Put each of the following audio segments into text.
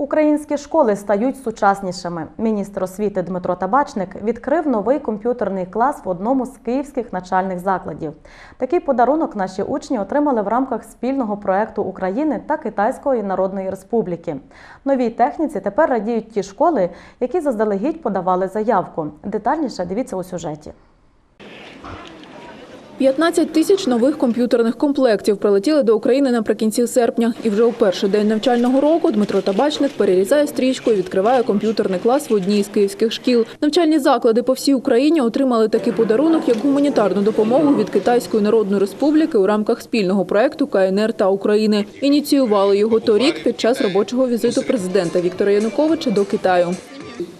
Українські школи стають сучаснішими. Міністр освіти Дмитро Табачник відкрив новий комп'ютерний клас в одному з київських навчальних закладів. Такий подарунок наші учні отримали в рамках спільного проекту України та Китайської Народної Республіки. Новій техніці тепер радіють ті школи, які заздалегідь подавали заявку. Детальніше дивіться у сюжеті. 15 тисяч нових комп'ютерних комплектів прилетіли до України наприкінці серпня. І вже у перший день навчального року Дмитро Табачник перерізає стрічку і відкриває комп'ютерний клас в одній з київських шкіл. Навчальні заклади по всій Україні отримали такий подарунок як гуманітарну допомогу від Китайської Народної Республіки у рамках спільного проекту КНР та України. Ініціювали його торік під час робочого візиту президента Віктора Януковича до Китаю.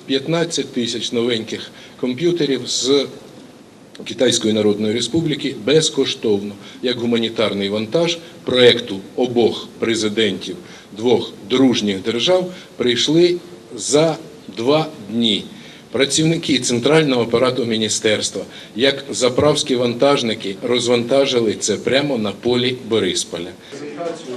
15 тисяч новеньких комп'ютерів з Китайської Народної Республіки безкоштовно як гуманітарний вантаж проекту обох президентів двох дружніх держав прийшли за два дні. Працівники центрального апарату міністерства, як заправські вантажники, розвантажили це прямо на полі Борисполя.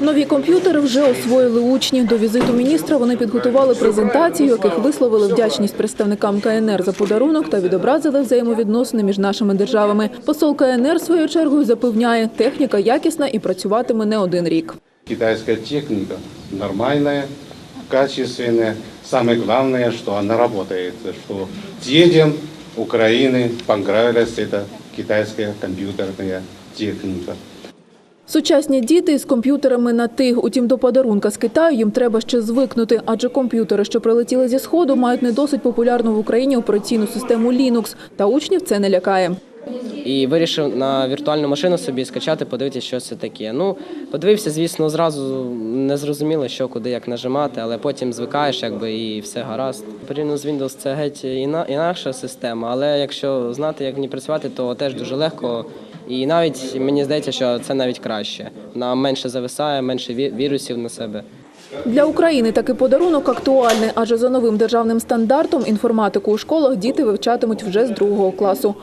Нові комп'ютери вже освоїли учні. До візиту міністра вони підготували презентацію, яких висловили вдячність представникам КНР за подарунок та відобразили взаємовідносини між нашими державами. Посол КНР своєю чергою запевняє, техніка якісна і працюватиме не один рік. Китайская техника нормальная, качественная. Самое главное, что она работает, что детям Украины понравилась эта китайская компьютерная техника. Сучасні діти з комп'ютерами на ти. Утім, до подарунка з Китаю їм треба ще звикнути, адже комп'ютери, що прилетіли зі сходу, мають не досить популярну в Україні операційну систему Linux. Та учнів це не лякає. І вирішив на віртуальну машину собі скачати, подивитися, що це таке. Ну, подивився, звісно, зразу не зрозуміло, що куди як нажимати, але потім звикаєш, якби і все гаразд. Порівняно з Windows це геть інакша система, але якщо знати, як в ній працювати, то теж дуже легко. І навіть мені здається, що це навіть краще. Вона менше зависає, менше вірусів на себе. Для України такий подарунок актуальний, адже за новим державним стандартом інформатику у школах діти вивчатимуть вже з другого класу.